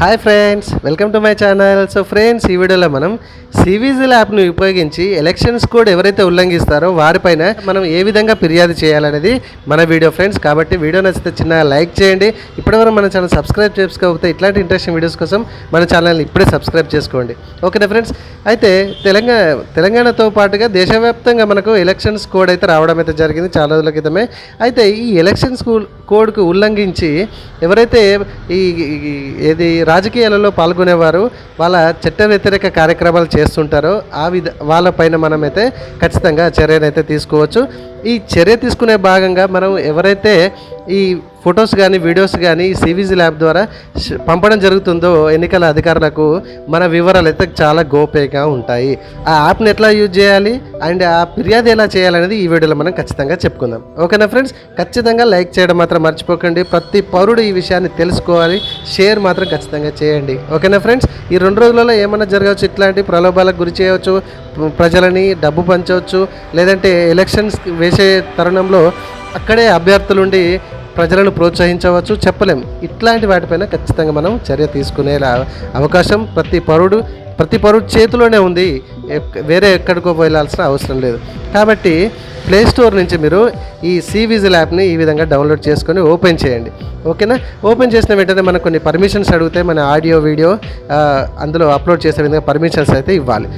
Hi friends welcome to my channel. So friends ఈ వీడియోలో మనం సివిజిల్ యాప్ను ఉపయోగించి ఎలక్షన్స్ కోడ్ ఎవరైతే ఉల్లంఘిస్తారో వారిపైన మనం ఏ విధంగా ఫిర్యాదు చేయాలనేది మన వీడియో ఫ్రెండ్స్. కాబట్టి వీడియో నచ్చితే చిన్న లైక్ చేయండి. ఇప్పటివరకు మన ఛానల్ సబ్స్క్రైబ్ చేసుకోకపోతే ఇట్లాంటి ఇంట్రెస్టింగ్ వీడియోస్ కోసం మన ఛానల్ని ఇప్పుడే సబ్స్క్రైబ్ చేసుకోండి. ఓకేనా ఫ్రెండ్స్? అయితే తెలంగాణ తెలంగాణతో పాటుగా దేశవ్యాప్తంగా మనకు ఎలక్షన్స్ కోడ్ అయితే రావడం అయితే జరిగింది చాలా రోజుల క్రితమే. అయితే ఈ ఎలక్షన్స్ కోడ్కు ఉల్లంఘించి ఎవరైతే ఈ ఏది రాజకీయాలలో పాల్గొనేవారు వాళ్ళ చట్ట వ్యతిరేక కార్యక్రమాలు చేస్తుంటారో ఆ విధ వాళ్ళపైన మనమైతే ఖచ్చితంగా చర్యనైతే తీసుకోవచ్చు. ఈ చర్య తీసుకునే భాగంగా మనం ఎవరైతే ఈ ఫొటోస్ కానీ వీడియోస్ కానీ ఈ సివిజి ల్యాబ్ ద్వారా పంపడం జరుగుతుందో ఎన్నికల అధికారులకు మన వివరాలు అయితే చాలా గోప్యంగా ఉంటాయి. ఆ యాప్ని ఎట్లా యూజ్ చేయాలి? అండ్ ఆ ఫిర్యాదు ఎలా చేయాలనేది ఈ వీడియోలో మనం ఖచ్చితంగా చెప్పుకుందాం. ఓకేనా ఫ్రెండ్స్? ఖచ్చితంగా లైక్ చేయడం మాత్రం మర్చిపోకండి. ప్రతి పౌరుడు ఈ విషయాన్ని తెలుసుకోవాలి. షేర్ మాత్రం ఖచ్చితంగా చేయండి. ఓకేనా ఫ్రెండ్స్? ఈ రెండు రోజులలో ఏమైనా జరగవచ్చు? ఇట్లాంటి ప్రలోభాలకు గురి చేయవచ్చు? ప్రజలని డబ్బు పంచవచ్చు? లేదంటే ఎలక్షన్స్ వేసే తరుణంలో అక్కడే అభ్యర్థులుండి ప్రజలను ప్రోత్సహించవచ్చు. చెప్పలేం. ఇట్లాంటి వాటిపైన ఖచ్చితంగా మనం చర్య తీసుకునేలా అవకాశం ప్రతి పౌరుడు ప్రతి పరుడు చేతిలోనే ఉంది. వేరే ఎక్కడికో వెళ్ళాల్సిన అవసరం లేదు. కాబట్టి ప్లే స్టోర్ నుంచి మీరు ఈ సివిజిల్ యాప్ని ఈ విధంగా డౌన్లోడ్ చేసుకొని ఓపెన్ చేయండి. ఓకేనా? ఓపెన్ చేసిన వెంటనే మనకు కొన్ని పర్మిషన్స్ అడిగితే మన ఆడియో వీడియో అందులో అప్లోడ్ చేసే విధంగా పర్మిషన్స్ అయితే ఇవ్వాలి.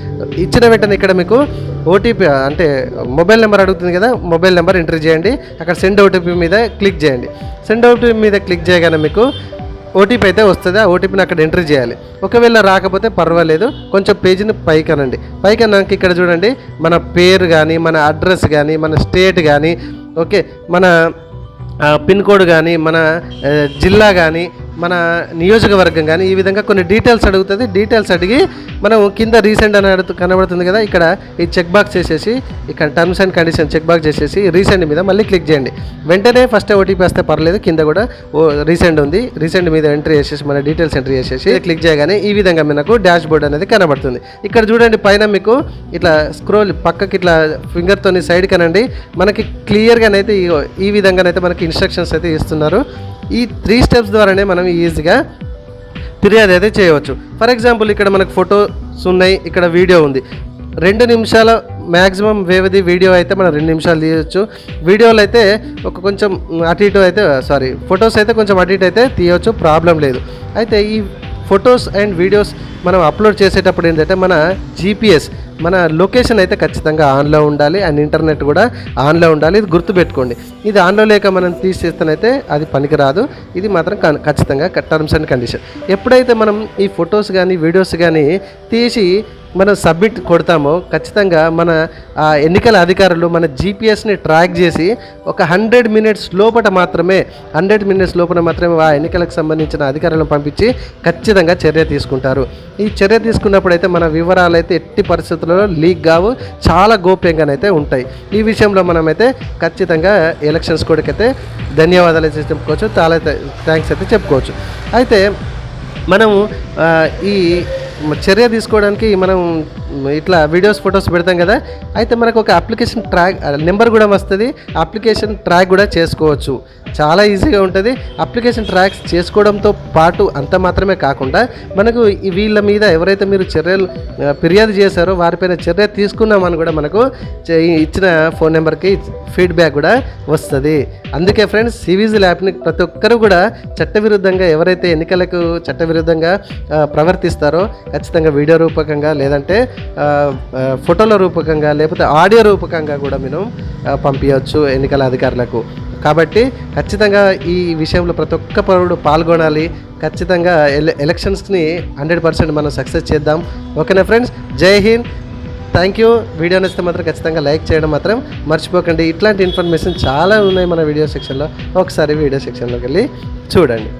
ఇచ్చిన వెంటనే ఇక్కడ మీకు ఓటీపీ అంటే మొబైల్ నెంబర్ అడుగుతుంది కదా మొబైల్ నెంబర్ ఎంటర్ చేయండి. అక్కడ సెండ్ ఓటీపీ మీద క్లిక్ చేయండి. సెండ్ ఓటీపీ మీద క్లిక్ చేయగానే మీకు ఓటీపీ అయితే వస్తుంది? ఆ ఓటీపీని అక్కడ ఎంట్రీ చేయాలి. ఒకవేళ రాకపోతే పర్వాలేదు. కొంచెం పేజీని పైకి అనండి పైకి అన్నాక ఇక్కడ చూడండి మన పేరు కానీ మన అడ్రస్ కానీ మన స్టేట్ కానీ ఓకే మన పిన్ కోడ్ కానీ మన జిల్లా కానీ మన నియోజకవర్గం కానీ ఈ విధంగా కొన్ని డీటెయిల్స్ అడుగుతుంది. డీటెయిల్స్ అడిగి మనం కింద రీసెంట్ అని అడుగు కనబడుతుంది కదా ఇక్కడ ఈ చెక్ బాక్స్ చేసేసి ఇక్కడ terms and condition check box చేసేసి రీసెంట్ మీద మళ్ళీ క్లిక్ చేయండి. వెంటనే ఫస్ట్ ఓటీపీ వస్తే పర్లేదు కింద కూడా ఓ రీసెంట్ ఉంది. రీసెంట్ మీద ఎంట్రీ చేసేసి మన డీటెయిల్స్ ఎంట్రీ చేసేసి క్లిక్ చేయగానే ఈ విధంగా మనకు డాష్ బోర్డ్ అనేది కనబడుతుంది. ఇక్కడ చూడండి పైన మీకు ఇట్లా స్క్రోల్ పక్కకి ఇట్లా ఫింగర్తోని సైడ్ కనండి. మనకి క్లియర్గానైతే ఈ- ఈ విధంగానైతే మనకి ఇన్స్ట్రక్షన్స్ అయితే ఇస్తున్నారు. ఈ త్రీ స్టెప్స్ ద్వారానే మనం ఈజీగా ఫిర్యాదు అయితే చేయవచ్చు. ఫర్ ఎగ్జాంపుల్ ఇక్కడ మనకు ఫొటోస్ ఉన్నాయి ఇక్కడ వీడియో ఉంది. రెండు నిమిషాల మ్యాక్సిమం వ్యవధి వీడియో అయితే మనం రెండు నిమిషాలు తీయవచ్చు వీడియోలు అయితే ఒక కొంచెం అటు ఇటు అయితే సారీ ఫొటోస్ అయితే కొంచెం అటు ఇటు అయితే తీయవచ్చు ప్రాబ్లం లేదు. అయితే ఈ ఫొటోస్ అండ్ వీడియోస్ మనం అప్లోడ్ చేసేటప్పుడు ఏంటంటే మన జీపీఎస్ మన లొకేషన్ అయితే ఖచ్చితంగా ఆన్లో ఉండాలి అండ్ ఇంటర్నెట్ కూడా ఆన్లో ఉండాలి. ఇది గుర్తుపెట్టుకోండి. ఇది ఆన్లో లేక మనం తీసేస్తేనైతే అది పనికిరాదు. ఇది మాత్రం ఖచ్చితంగా టర్మ్స్ అండ్ కండిషన్ ఎప్పుడైతే మనం ఈ ఫొటోస్ కానీ వీడియోస్ కానీ తీసి మనం సబ్మిట్ కొడతామో ఖచ్చితంగా మన ఆ, ఎన్నికల అధికారులు మన జీపీఎస్ని ట్రాక్ చేసి ఒక హండ్రెడ్ మినిట్స్ లోపల మాత్రమే హండ్రెడ్ మినిట్స్ లోపల మాత్రమే ఆ ఎన్నికలకు సంబంధించిన అధికారులను పంపించి ఖచ్చితంగా చర్య తీసుకుంటారు. ఈ చర్య తీసుకున్నప్పుడు అయితే మన వివరాలు అయితే ఎట్టి పరిస్థితుల్లో లీక్ కావు చాలా గోప్యంగానైతే ఉంటాయి. ఈ విషయంలో మనమైతే ఖచ్చితంగా ఎలక్షన్స్ కోడ్కైతే ధన్యవాదాలు అయితే చెప్పుకోవచ్చు చాలా థ్యాంక్స్ అయితే చెప్పుకోవచ్చు. అయితే మనము ఈ చర్య తీసుకోవడానికి మనం ఇట్లా వీడియోస్ ఫొటోస్ పెడతాం కదా అయితే మనకు ఒక అప్లికేషన్ ట్రాక్ నెంబర్ కూడా వస్తుంది. అప్లికేషన్ ట్రాక్ కూడా చేసుకోవచ్చు. చాలా ఈజీగా ఉంటుంది. అప్లికేషన్ ట్రాక్స్ చేసుకోవడంతో పాటు అంత మాత్రమే కాకుండా మనకు వీళ్ళ మీద ఎవరైతే మీరు చర్యలు ఫిర్యాదు చేశారో వారిపైన చర్య తీసుకున్నామని కూడా మనకు చే- ఇచ్చిన ఫోన్ నెంబర్కి ఫీడ్బ్యాక్ కూడా వస్తుంది. అందుకే ఫ్రెండ్స్ సివిజిల్ యాప్ని ప్రతి ఒక్కరు కూడా చట్టవిరుద్ధంగా ఎవరైతే ఎన్నికలకు చట్టవిరుద్ధంగా ప్రవర్తిస్తారో ఖచ్చితంగా వీడియో రూపకంగా లేదంటే ఫోటోల రూపకంగా లేకపోతే ఆడియో రూపకంగా కూడా మనం పంపించవచ్చు ఎన్నికల అధికారులకు. కాబట్టి ఖచ్చితంగా ఈ విషయంలో ప్రతి ఒక్క పౌరుడు పాల్గొనాలి. ఖచ్చితంగా ఎలక్షన్స్ని హండ్రెడ్ పర్సెంట్ మనం సక్సెస్ చేద్దాం. ఓకేనా ఫ్రెండ్స్? జై హింద్. Thank you. వీడియో నచ్చితే మాత్రం ఖచ్చితంగా లైక్ చేయడం మాత్రం మర్చిపోకండి. ఇట్లాంటి ఇన్ఫర్మేషన్ చాలా ఉన్నాయి మన వీడియో సెక్షన్లో. ఒకసారి వీడియో సెక్షన్లోకి వెళ్ళి చూడండి.